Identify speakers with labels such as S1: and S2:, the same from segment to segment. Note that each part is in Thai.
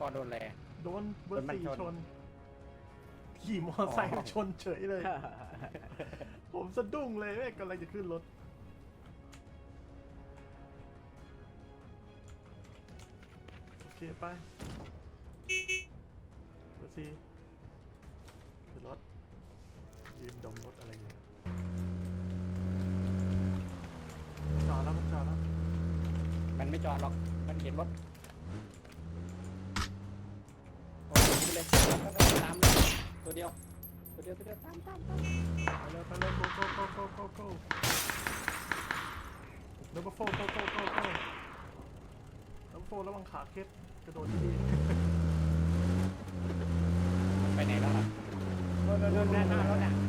S1: ปอโดนแล
S2: โดนเบอร์
S1: โดนมัน
S2: สี่
S1: ชน
S2: ชน ขี่มอเตอร์ไซค์
S1: อ๋อ
S2: ชนเฉยเลย ผมสะดุ้งเลยแม่งกำลังจะขึ้นรถ โอเค ไปเบอร์สี่ขึ้นรถยืนดมรถอะไรอย่างเงี้ยจอดแล้วมันจอดแล้ว
S1: มันไม่จอดหรอก มันเห็นรถโอ้ยไป เลยตามเลยตัวเดียวตัวเดียวตัวเดียวตามตามตาม
S2: ไปเลยไปเลย go go go go go go number four go go go go number four ระวังขาเคสกระโดดที่ดี
S1: ไปไหนแล้วล่ะ
S3: โดนโดนโดนหน้าหน้ารถอะ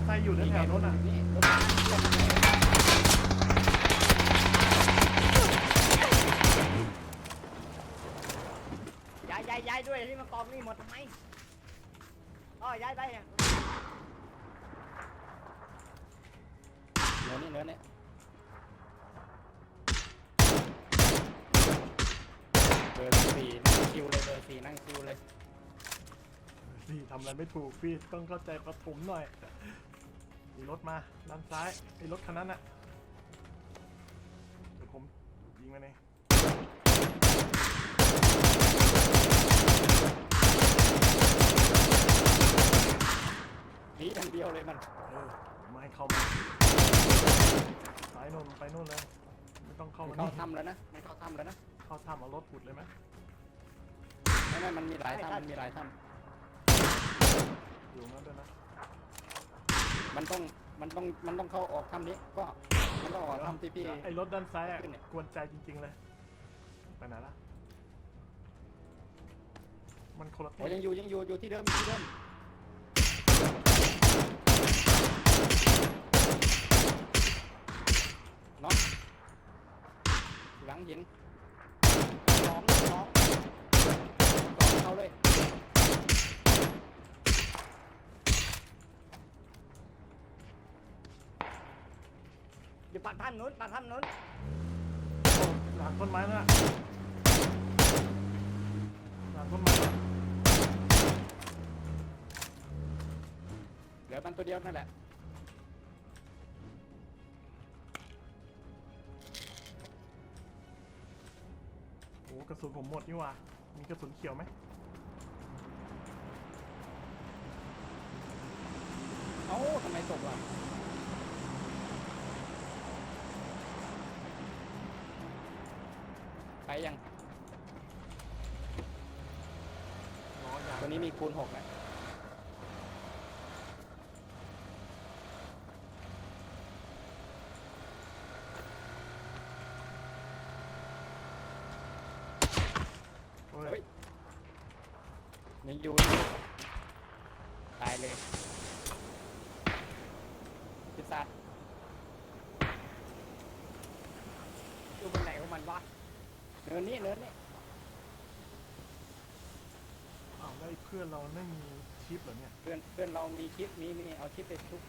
S3: มันมี
S1: ม
S2: อไซค์อยู่แถวๆรถอะ
S1: นี่รถำ
S3: ย้ายย้ายย้ายด้วยที่มากองนี่หมดทำไมอ๋อย้ายไปอะ
S1: เนื้อนี่เนื้อนี่เบอร์สี่นั่งคิวเลยเบอร์สี่นั่งคิวเลย
S2: พี่ทำอะไรไม่ถูกพี่ต้องเข้าใจประถมหน่อย มีรถมาด้านซ้ายไอ้รถคันนั้นอะเดี๋ยวผมยิงมันเอง
S1: หนีอย่างเดียวเลยมัน
S2: เออไม่ให้เข้ามาซ้ายโน่นไปโน่นเลยไม่ต้องเข้า
S1: มัน
S2: มา
S1: เข้า
S2: นี่
S1: ถ้ำแล้วนะมันเข้าถ้ำแล้วนะ
S2: เข้าทำเอารถขุดเลยไหม
S1: ไม่ไม่มันมีหลายถ้ำมันมีหลายถ้
S2: อยู่งั้นด้วยนะำ
S1: มันต้องมันต้องมันต้องเข้าออกถ้ำนี้ก็มันต้องออกถ้ำที่พี่
S2: ไอ้รถด้านซ้ายอะ
S1: ขึ้นเนี่ย
S2: กวนใจจริง ๆ เลย ไปไหนละมันคนละ
S1: โอ้
S2: ที่
S1: ยังอยู่ยังอยู่อยู่ที่เดิมอยู่ที่เดิมเนาะหลังหินสองสองสองเข้าเลย
S3: อยู่ปากถ้ำนู้นปากถ้ำนู้น
S2: โอ้หลังต้นไม้น่ะหลังต้นไม้น่ะ
S1: เหลือมันตัวเดียวนั่นแหละ
S2: โอ้กระสุนผมหมดนี่หว่า มีกระสุนเขียวไหม
S1: เอ้าทำไมตกล่ะ ยังตอนนี้มีคูณหกนะ นินนี้เนินนี้
S2: อ้าวแล้วไอ้เพื่อนเราไม่มีชิปเหรอเนี่ย
S1: เพื่อนเพื่อนเรามีคลิปมีมีเอาคลิปไปทุก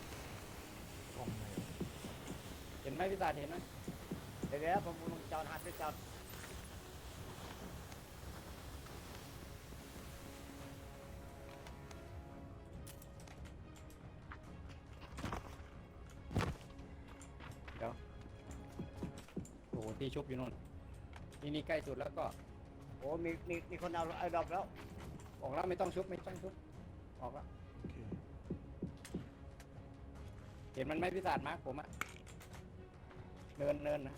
S2: กล่องไหน
S1: เห็นไหมพิซซ่าเห็นไหม
S3: เดี๋ยวเดี๋ยวผมลงจอดหันไปจอด
S1: โอ้โหที่ชุบอยู่นู่น นี่นี่ใกล้สุดแล้วก็
S3: โอ้มีมีมีคนเอาไอ้ดอกแล้ว
S1: ออกแล้วไม่ต้องชุบไม่ต้องชุบออกแล้ว
S2: โอเค
S1: เห็นมันไหมพิซซ่ามาร์คผมอะเนินเนินนะ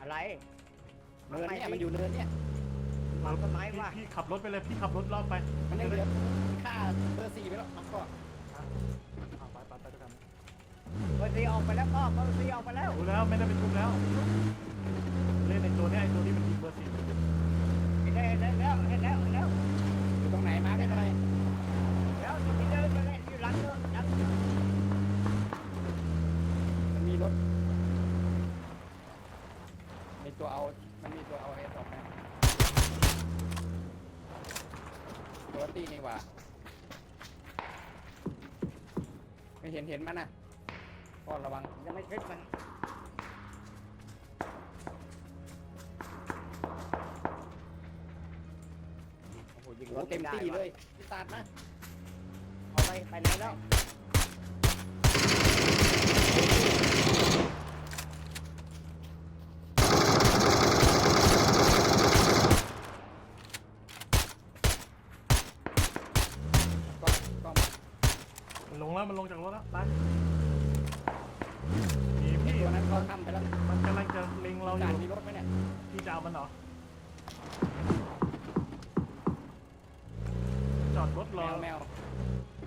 S3: อะไร
S1: เนินเนี่ยมันอยู่เนินเนี่ย
S3: วางต้นไม้
S2: พี่
S3: วะ
S2: พี่ขับรถไปเลยพี่ขับรถรอบไป
S1: มันยังเหลือค่าเบอร์สี่ไปแล้วมันก็
S2: เอาไปไปไปด้วยกัน
S3: เบอร์ซีออกไปแล้วก็เบอร์ซีออกไปแล้ว
S2: รู้แล้วไม่ได้เป็นทุมแล้วเล่นในตัวเนี้ยไอ้ตัวนี้มันยิงเบอร์สี่
S3: เห็นแล้วเห็นแล้วเห็นแล้วเห็นแล้ว
S1: อยู่ตรงไหนมาร์คได้ไหม
S3: แล้วที่เดินไปเลยอยู่หลังเนอะหลัง
S1: มันมีรถมีตัวเอา มันมีตัวเอาเอสออกนะตัวตีนี่หว่าไม่เห็นเห็นมันนะก็ระวัง
S3: ยังไม่ขึ้นมันโอ้โหยิง
S1: โอ้
S3: ร
S1: โห
S3: ถ
S1: เต็ม
S3: ไได้
S1: ที่
S3: ว่ะ
S1: เลยพิซาดนะ
S3: เอาไปไปไหนแล้ว
S1: ก็ก็
S2: มันลงแล้วมันลงจากรถแล้วไปมีพี่
S1: ตัวนั้นเขาทำไปแล้ว
S2: มันกำลังจะเล็งเราอ
S1: จาน
S2: ยู่
S1: มีรถไหมเนี่ย
S2: พี่จะเอามันเหรอ จอดรถ
S1: แม
S2: รอ
S1: วแมว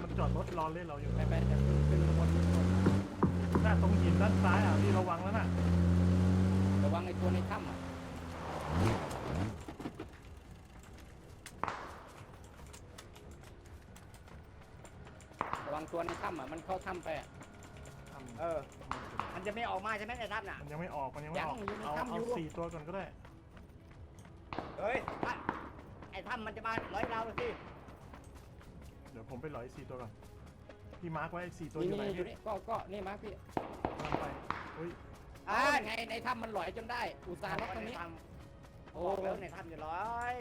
S2: มันจอดรถรอ เล่นเราอยู่
S1: ไปไปจะขึ้นขึ้นข้างบนขึ้นข้างบน
S2: หน้าตรงหินด้านซ้ายอะพี่ระวังแล้วน่ะ
S1: ระวังไอ้ตัวในถ้ำอะระวังตัวในถ้ำอะมันเข้าถ้ำไปอะ
S3: เออ มันจะไม่ออกมาใช่ไหมในถ้ำน่ะ
S2: มันยังไม่ออกมันยังไม่ออก
S1: ยังอยู่ใน
S2: เอา
S1: ถ้ำ
S2: เอา
S1: อยู่
S2: สี่ตัวก่อนก็ได้
S3: เฮ้ยถ้าไอ้ถ้ำมันจะมาร้อยเราสิ
S2: เดี๋ยวผมไปหลอยสี่ตัวก่อน พี่มาร์คไว้สี่ตัว
S1: นี่
S2: อยู่ไหน
S1: นี่อยู่
S2: พี่
S1: นี่ก็ก็นี่มาพี่
S2: กำลังไปเฮ้ย
S1: อ๋อไงในถ้ำมันหลอยจนได้ อุตส่าห์ล็อกตรงนี้
S3: ในถ้
S1: โอ้ำ
S3: บอกแล้วในถ้ำจะร้อย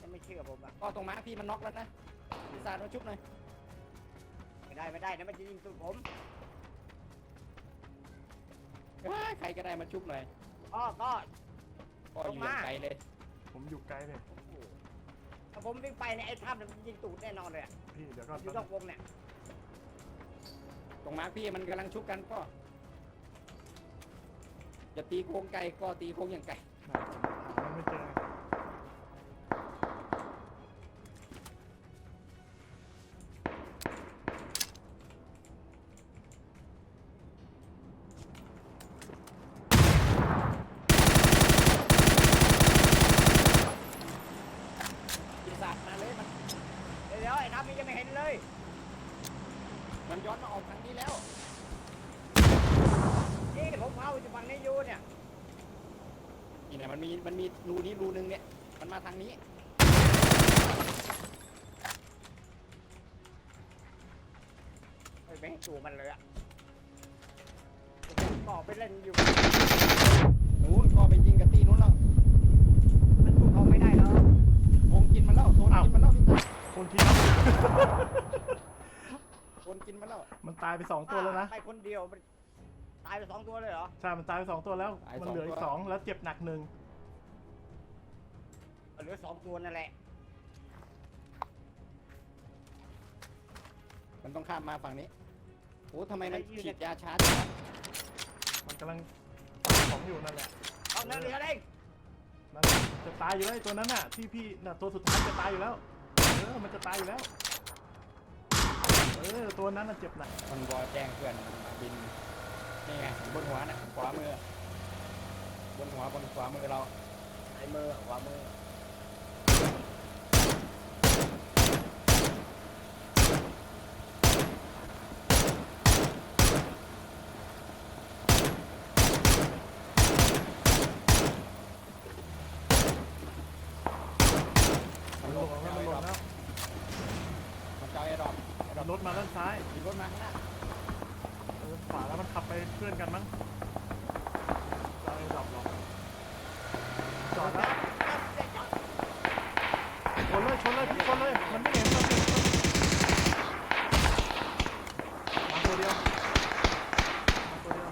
S3: ยังไม่เชื่อผมอะ
S1: ก็ตรงม้าพี่มันน็อกแล้วนะอุตส่าห์มาชุบหน่อย
S3: ไม่ได้ไม่ได้นะมันจะยิงสุดผม
S1: เอ้ยใครก็ได้มาชุบหน่อย
S3: ก็ก็
S1: ก็อยู่อย่างไกลเลย
S2: ผมอยู่ไกลเลย
S3: โอ้โหถ้าผมวิ่งไปในยไอ้ถ้ำเนี่ยมันยิงตูดแน่นอนเลยอะ
S2: พี่เดี๋ยวก็
S3: อยู่นอกวงเนี่ย
S1: ต รงมาพี่มันกำลังชุบกันก็จะตีโค้งไกลก็ตีโค้งอย่างไกล
S2: หามันไม่เจอ
S1: ปีศาจมาเลยมัน
S3: เดี๋ยวเดี๋ยวไอ้ถ้ำนี่ยังไม่เห็นเลย
S1: มันย้อนมาออกทางนี้แล้ว
S3: นี่ผมเผาอยู่ฝั่งนี้อยู่เนี่ย
S1: นี่เนี่ยมันมีมันมีรูนี้รูนึงเนี่ย มันมาทางนี้
S3: ไม่ไปให้ ตัวมันเลยอะก็ไปเล่นอยู่
S1: นู้นก็ไปยิงกับตีนู้นแล้ว
S3: มันสู้เขาไม่ได้แล้ว
S1: โงกินมันแล้วโซนกินมันแล้วพี่ตา
S2: คนที่รับ
S1: โซนกินมันแล้ว
S2: มันตายไปสองตัวแล้วนะ
S3: ไปคนเดียวมันตายไปสองตัวเลยเหรอ
S2: ใช่ มันตายไปสองตัวแล้วมันเหลืออีกสองแล้วเจ็บหนักหนึ่ง
S3: เหลือสองตัวนั่นแหละ
S1: มันต้องข้ามมาฝั่งนี้ โอ้ทำไมมันฉีดยาช้าจังวะ
S2: มันกำลังของอยู่นั่นแหละ
S3: เอาเนื้อเหลือเอง
S2: นั่นแหละจะตายอยู่แล้วไอ้ตัวนั้นน่ะที่พี่น่ะตัวสุดท้ายจะตายอยู่แล้ว เออมันจะตายอยู่แล้ว เออตัวนั้นน่ะเจ็บหนัก
S1: มันวอแจ้งเพื่อนมาบินนี่ไงบนหัวน่ะขวามือบนหัวบนขวามือเรา
S3: ไอ้มือขวามือ
S2: มันหล่นแล้วมันหล่นแล้ว
S1: มันจะเอาไอ้ดอกไอ้ดอก
S2: รถมาด้านซ้าย
S1: ขี่รถมาข้างหน้า
S2: เออขวาแล้วมันขับไป เพื่อนกันมั้งจะเอาไอ้ดอกหรอกจอดแล้วชนเลยชนเลยพี่ชนเลยมันไม่เห็นมันไม่เห็นมาตัวเดียวมาตัวเดียว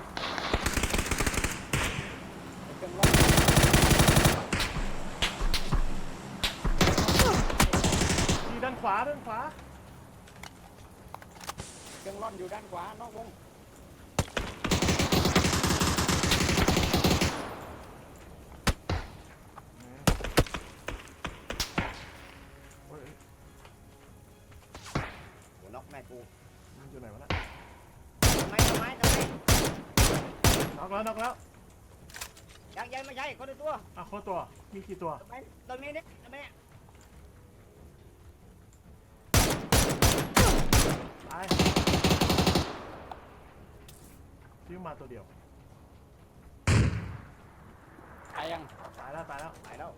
S1: ไอ้เครื่องร่อน
S2: ที่ด้านขวาด้านขวา
S1: เครื่องร่อนอยู่ด้านขวานอกวง
S2: โอ้ย
S3: โหัวนอกแม่กู
S2: มันอยู่ไหนวะน่ะ
S3: ทำไมทำไมทำไม
S2: น็อก แล้วน็อกแล้ว
S3: ยังยังไม่ใช่คนละตัว
S2: อะโคตรตัวมีกี่ตัว
S3: ทำไมตรงนี้เนี่ยทำไมเนี่ย
S2: ตายซิ้วมาตัวเดียว
S1: ตายยัง
S2: ตายแล้วตายแล้ว
S3: ไปแล้ว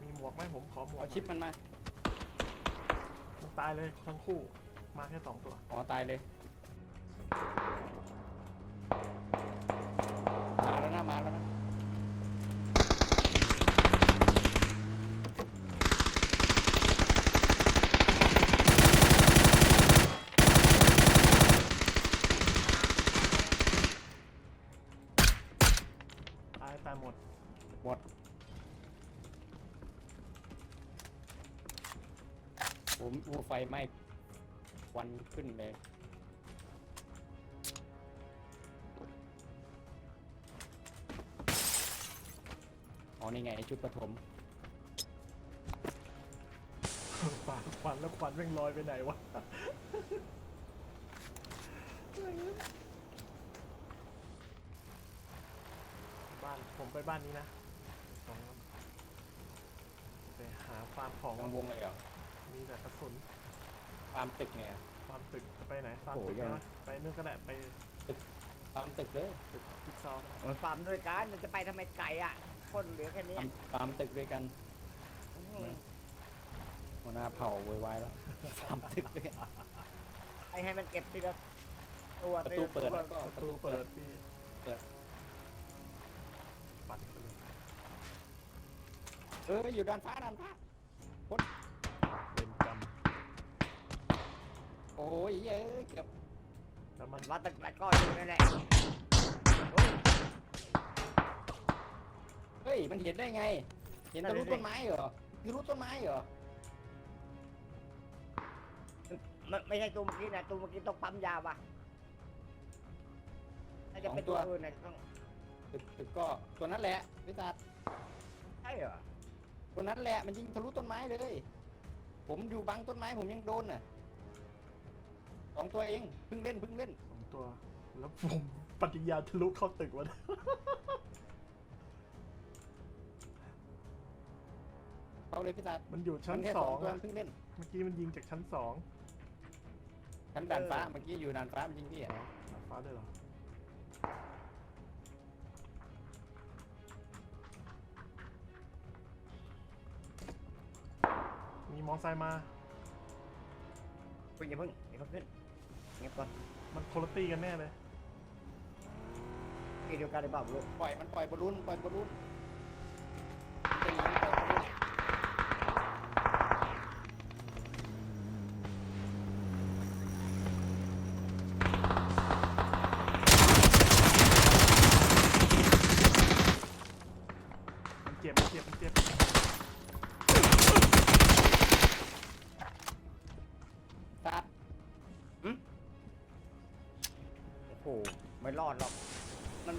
S2: มีหมวกไหมผมขอหมวก
S1: เอาชิปมันมา
S2: มันตายเลยทั้งคู่ มาแค่สองตัว
S1: อ๋อ ตายเลย มาแล้วนะมาแล้วนะ
S2: ตายตายหมด
S1: หมดผมอู ไฟไหม้ควันขึ้นเลยอ๋อนี่ไงชุดปฐม
S2: ปากควันแล้วควันแม่งลอยไปไหนวะ บ้านผมไปบ้านนี้นะตรงนั้นไปหาฟาร์มของ
S1: กลางวงเลยเหรอ
S2: มีแต่กระสุน
S1: ตามตึกเนี่ย
S2: ฟาร์มตึกจะไปไหนฟาร์ม
S1: โอ้
S2: ตึก
S1: ยัง
S2: นะไปนู่นก็ได้ไป
S1: ตามตึกเลย
S2: ตึกพิกซอว์
S3: มันฟาร์มด้วยกันมันจะไปทำไมไก่อะ คนเหลือแค่นี้
S1: ตามตามตึกด้วยกัน
S3: อืม
S1: หัวหน้าเผ่าโวยวายแล้วตามตึกด้วยกัน
S3: ไอ้ให้มันเก็บทีละตัว
S1: ประตูเปิดแล้วก็
S2: ประตูเปิดพี่
S1: เปิด
S2: ปัดไปเลย
S1: เอออยู่ด้านฟ้าด้านฟ้า
S2: เป็นกรรม
S1: โอ้ ยเย้ยเกือบ
S2: แล้วมัน
S3: วัดตั้งแต่ก้อนอยู่นั่นแหละโอ้ย
S1: เฮ้ย มันเห็นได้ไง เห็นทะลุต้นไม้เหรอทะลุต้นไม้เหรอ
S3: มันไม่ใช่ตัวเมื่อกี้นะตัวเมื่อกี้ต้องปั๊มยาว่ะถ้าจะเป็นตัวอื่นนะต้อง
S1: ตึกตึกก็ตัวนั้นแหละพิตา
S3: ใช่เหรอ
S1: ตัวนั้นแหละมันยิงทะลุต้นไม้เลย ผมอยู่บังต้นไม้ผมยังโดนน่ะ สองตัวเองเพิ่งเล่นเพิ่งเล่น
S2: สองตัว แล้วผมปฏิญาณทะลุเข้าตึกวะเนี่ย
S1: เอาเลยพิตา
S2: มันอยู่ชั้น
S1: มัแค่
S2: สอง
S1: ตัว
S2: อะ
S1: เพิ่งเล่น
S2: เมื่อกี้มันยิงจากชั้นสอง
S1: ชั้นด่านฟ้าเมื่อกี้อยู่ด่านฟ้ามันยิงพี่อะ
S2: ดาดฟ้าด้วยเหรอ มีมอไซค์มา
S3: คุณอย่าเพิ่งอย่าเพิ่งขึ้น เงียบก่อน
S2: มันโคลตี้กันแน่เลย
S3: ที่เดียวกันหรือเปล่าลูก
S1: ปล่อยมันปล่อยบอลลูนปล่อยบอลลูนมัน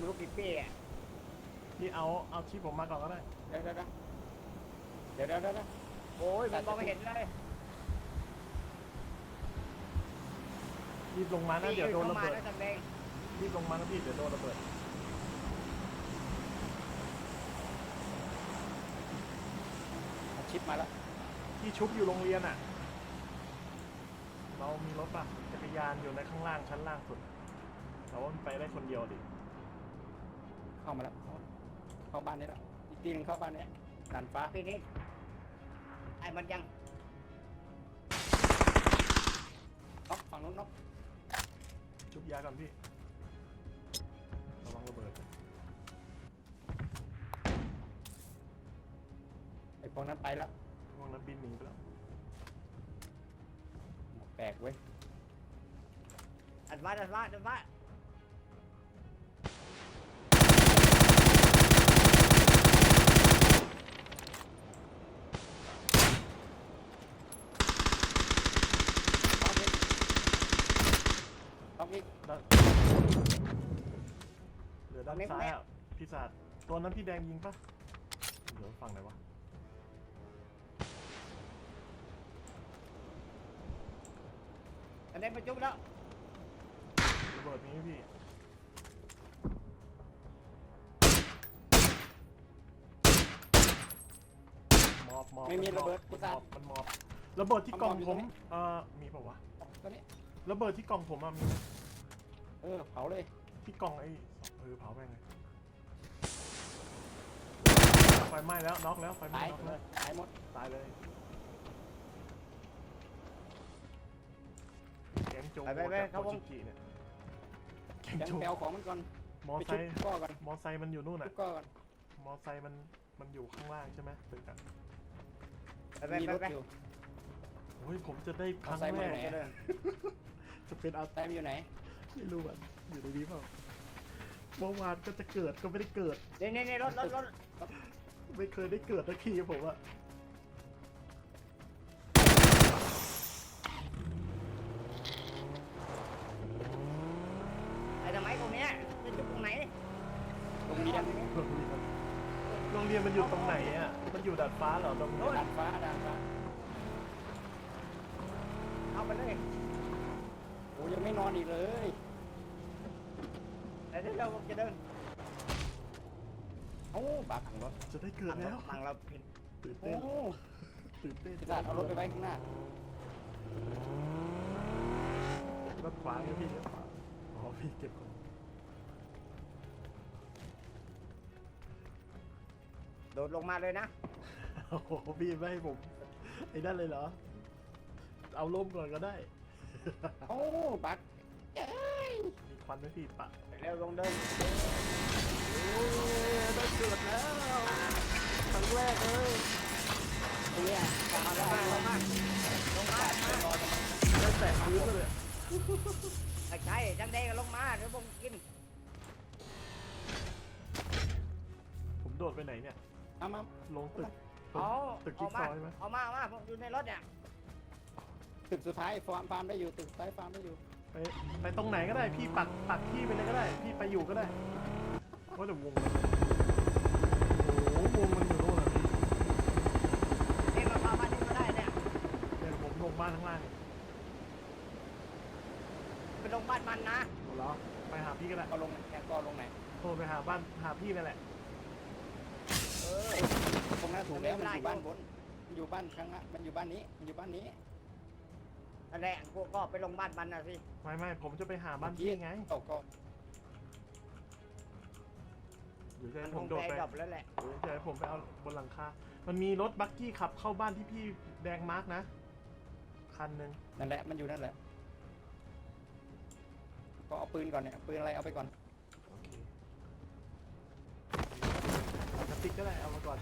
S1: ลู
S3: กปีเป้อะ
S2: พี่เอาเอาชีพผมมาก่อนก็ได้
S1: เดี๋ยวเดี๋ยวเดี๋ยวเดี๋ยวเดี๋ยวเดี๋ยวเดี๋ยว
S3: โอ้ยมันมองไม่เห็นเลย
S2: รีบลงมานะเดี๋ยวโดนระเบิด
S3: พี่ข้ามาแล้วจำแดง
S2: รีบลงมานะพี่เดี๋ยวโดนระเบิด
S1: ชิปมาแล้ว
S2: ที่ชุบอยู่โรงเรียนอะ เรามีรถป่ะจักรยานอยู่ในข้างล่างชั้นล่างสุดแต่ว่ามันไปได้คนเดียวดิ
S1: เข้ามาแล้ว เข้าบ้านนี้แล้วอีกทีหนึงเข้าบ้านเนี้ยดันฟ้า
S3: พี่นี่ไอ้มันยัง
S1: น็อกฝั่งนู้นน็อก
S2: ชุบยาก่อนพี่ระวังระเบิด
S1: ไอ้พวกนั้นไปแล้ว
S2: พวกนั้นบินหนีไปแล้ว
S1: หมวกแตกเว้ย
S3: อัดวัดอัดวัดอัดวัด
S1: น็อกอีกน็อกอีก
S2: ด้าน เหลือด้านซ้ายอะพี่ศาสตร์ตัวนั้นพี่แดงยิงปะเดี๋ยวฝั่งไหนวะ
S3: จำแดงไปจุ๊บแล้ว
S2: ระเบิดนี้พี่มอบมอบ
S1: ไม่มีระเบิด
S2: มั
S1: กุ
S2: น
S1: ศ
S2: ม
S1: ล
S2: อบมันมอบระเบิดที่กล่อง
S1: มันมอบอยู่
S2: ผม
S1: ตรงนี้
S2: เอ่อมีปะวะ
S1: ตัวนี้
S2: ระเบิดที่กล่องผมอะมีไหม
S1: เออเผาเลย
S2: ที่กล่องไอ้เออเผาแม่งเลยไฟไหม้แล้วน็อกแล้วไฟไหม้
S1: ตาย
S2: น็อกแล้ว
S1: ตายหมด
S2: ตายเลยแก๊งโจโกจากโคชิกิเนี่ยแก๊ง
S1: ยัง
S2: โจ
S1: แปลของมันก่อน
S2: มอ
S1: ไป
S2: ไซ
S1: ชุบ
S2: ค์
S1: ก้อก่อน
S2: มอไซค์มันอยู่นู่น
S1: ชุ
S2: อะ
S1: บก้อก่อน
S2: มอไซค์มันมันอยู่ข้างล่างใช่ไหมตึกอะ
S3: ไปไป
S1: มี
S3: ไป
S1: รถ
S3: ไป
S1: อยู่
S2: โอ้ยผมจะได้ครั้ง
S1: มอไซค์
S2: แร
S1: มากไหน
S2: จะเป็นอา
S1: แตมอยู่ไหน
S2: ไม่รู้อะอยู่ในนี้เปล่าเมื่อวานก็จะเกิดก็ไม่ได้เกิด
S3: นี่นี่นี่รถรถรถ
S2: ไม่เคยได้เกิดสักทีผมอะ
S3: ไอ้ทำไมตรงเนี้ยจะจุ๊บตรงไหน
S1: โรงเรียน
S2: โรงเรียนโรงเรียนมันอยู่ตรงไหนอะมันอยู่ดาดฟ้าเหรอตรงนู้น
S1: ดานฟ้าดานฟ้า
S3: เอาไปเลย
S1: โอ้ยังไม่นอนอีกเลย
S3: เดี๋ยวเดี๋ยวผมจะเดิน
S1: โอ้บาขังรถ
S2: จะได้เกิดแล้ว
S3: มังเราผิด
S2: ตื่น
S1: โอ้
S2: เต้นตื่นเต้น
S1: พิศาจเอารถไปไว้ข้างหน้าร
S2: ถขวางพี่อ๋อพี่เก็บก่อน
S3: โดดลงมาเลยนะ
S2: โอ้โหพี่ไม่ให้ผมไอ้นั่นเลยเหรอ เอาล่มก่อนก็ได้
S1: โอ้บักเอ้ย
S2: มีควันไหมพี่ปะ
S3: เร็วลงเดิน
S2: โอ้ยได้เกิดแล้วครั้งแรกเลย
S1: เนี่ยกลับมา
S3: ล
S1: ได้
S3: งมาลงมาลงมา
S2: ได้แตะพื้นเลย
S3: ไอ้ใช่จำแดงลงมาเดี๋ยวผมกิน
S2: ผมโดดไปไหนเนี่ย
S1: มามา
S2: ลงตึก
S3: เอา
S2: ตึกจิ๊กซอว์ใช่ไหม
S3: เอามาเอามาผมอยู่ในรถเนี่ย
S1: ตึกสุดท้ายฟาร์มฟาร์มได้อยู่ตึกสุดท้ายฟาร์มได้อยู่
S2: ไปไปตรงไหนก็ได้พี่ปักปักที่ไปเลยก็ได้ พี่ไปอยู่ก็ได้ว่าแต่วงมันโอ้โหวงมันอยู่โน่นอะพี่
S3: นี่มาพามานี่มาได้เนี่ย
S2: เดี๋ยวผมลงบ้านข้างล่างเนี่ย
S3: ไปลงบ้านมันนะ
S2: เอาเหรอไปหาพี่ก็ได้
S1: ก็ลงแกก็ลงไหน
S2: โทรไปหาบ้านหาพี่นั่นแหละ
S3: เออ
S1: ตรงนั้นถูกแล้ว
S3: ไม่
S1: มัน
S3: ได้
S1: อยู่บ้านบนมันอยู่บ้านข้างล่างมันอยู่บ้านนี้มันอยู่บ้านนี้
S3: นั่นแหละพวกก็ไปลงบ้านมันนะสิ
S2: ไม่ไม่ผมจะไปหาบ้านพี่ไง
S1: ตกก็
S2: เดี๋ยวจะ
S3: มั
S2: ให้
S3: น
S2: ผ
S3: ค
S2: ม
S3: ง
S2: โดด
S3: แพ้
S2: ไป
S3: ดอบแล้วแหละ
S2: เดี๋ยวจะให้ผมไปเอาบนหลังคา มันมีรถบักกี้ขับเข้าบ้านที่พี่แดงมาร์กนะ คันหนึ่ง
S1: นั่นแหละมันอยู่นั่นแหละ ก็เอาปืนก่อนเนี่ยปืนอะไรเอาไปก่อน
S2: โอเคเอากระติกก็ได้เอามาก่อน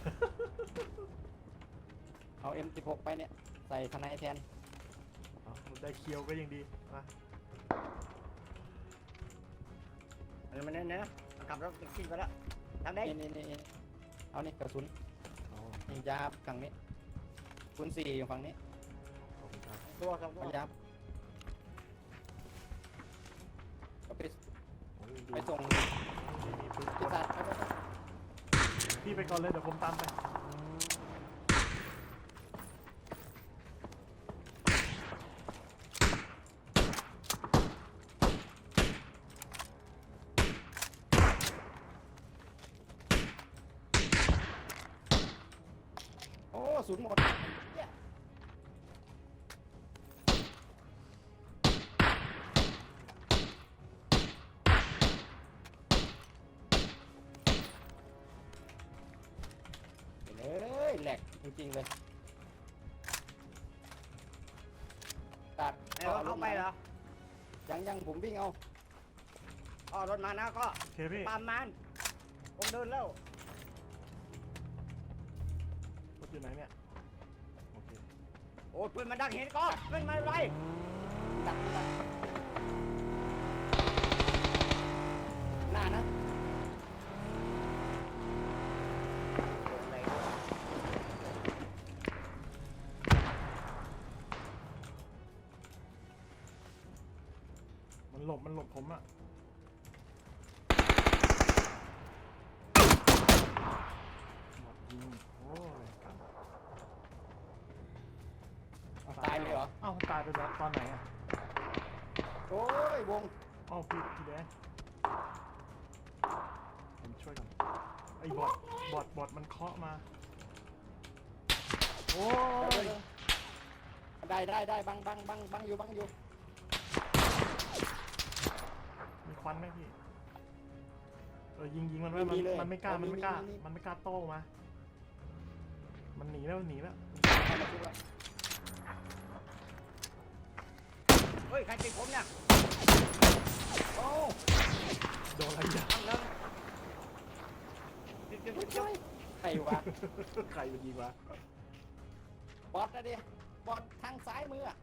S1: เอา M16 ไปเนี่ย ใส่ทนายแทน
S2: เอา ได้เคียวก็ยังดีมา
S3: อันนั้นมันเนี่ยนะขับรถกินไปแล้วทำได้
S1: นี่นี่นี่เอานี่กระสุน
S2: เอา
S1: ยิงยาบฝั่งนี้กระสุนสี่อยู่ฝั่งนี้
S2: ขอบคุณครับ
S3: ตัวสองตัว
S1: เอายาบก็ไป
S2: โอ้ยดู
S1: ไปส่ง
S2: มีปืนก
S1: พิ
S2: ล
S1: ศาจไปไปไป
S2: พี่ไปก่อนเลยเดี๋ยวผมตามไป
S1: ริง ๆ เลยตัด
S3: ไอ้รถเข้าไปเหรอ
S1: ยังยังผมวิ่งเอา
S3: อ๋อรถมานะก็
S2: โอเคพี่
S3: ตามมันผมเดินแล้ว
S2: รถอยู่ไหนเนี่ยโอเค
S3: โอ้ยปืนมันดักเห็นก็ปืนมาไร
S1: ดักดักหน้านะ
S2: โอ้ยว
S1: ง
S2: เอ้าพี่พี่แดงผมช่วยกันไอ้บอดบอดบอดมันเคาะมา โอ้ย
S1: ได้ได้ได้บังบังบังบังอยู่บังอยู่
S2: มีควันไหมพี่เออยิงยิงมันไว้มันมันไม่กล้ามันไม่กล้า มันไม่กล้าโต้มา มันหนีแล้วมันหนีแล้ว
S3: ฮ้ยใครติดผมเนี่ย
S1: โอ้
S2: โดนอะไรอย่าง
S3: ตั้งเนินติดติดติดติด
S1: ใครวะ
S2: ใครมันยิงวะ
S1: บอสนะดิบอสทางซ้ายมืออะ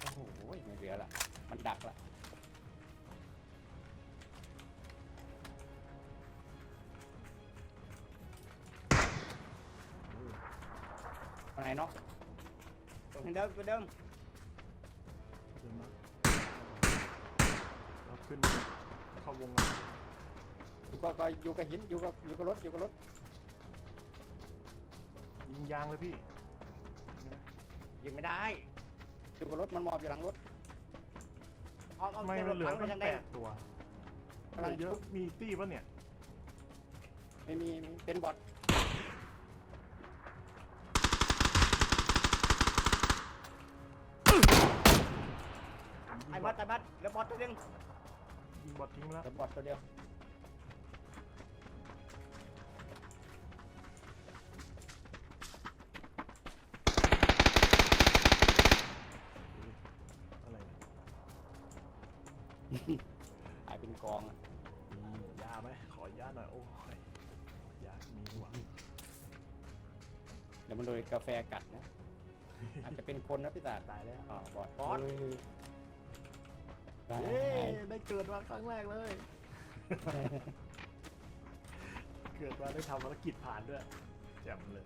S1: โอ้โหไม่เหลือละ มันดักละ
S3: เหมือนเดิมเหมือนเดิม
S2: เดินมาเราขึ้นเข้าวงแล้ว
S1: อยู่ก็ก็อยู่กับหินอยู่กับอยู่กับรถอยู่กับรถ
S2: ยิงยางเลยพี่
S3: ยิงไม่ได้
S1: อยู่กับรถมันมอบอยู่หลังรถ
S3: เอาเอา
S2: ทำไม
S3: เป็นร
S2: มัน
S3: ถ
S2: เหลือ
S3: ถังไป
S2: ตั้ง
S3: ทางใด
S2: แปดตัว
S1: กำลัง
S2: เยอะมีตี้ปะเนี่ย
S1: ไม่มีมีเป็นบอท
S3: ไอ้บัดไอ้บัดเดี๋ยวบอสตัวหนึง
S2: ยิงบอดทิ้งแล้ว
S1: แต่บอทตัวเดียว
S2: อะไรเนี่ย
S1: หายเป็นกองอะ
S2: มียาไหมขอยาหน่อย โอ้ยยามีหวัง
S1: เดี๋ยวมันโดนกาแฟกัดนะ อาจจะเป็นคนนะพี่ตาตายแล้วอ๋อบอทบอท ได้
S2: เย้ได้เกิดมาครั้งแรกเลย เกิดมาได้ทำภารกิจผ่านด้วยแจ่มเลย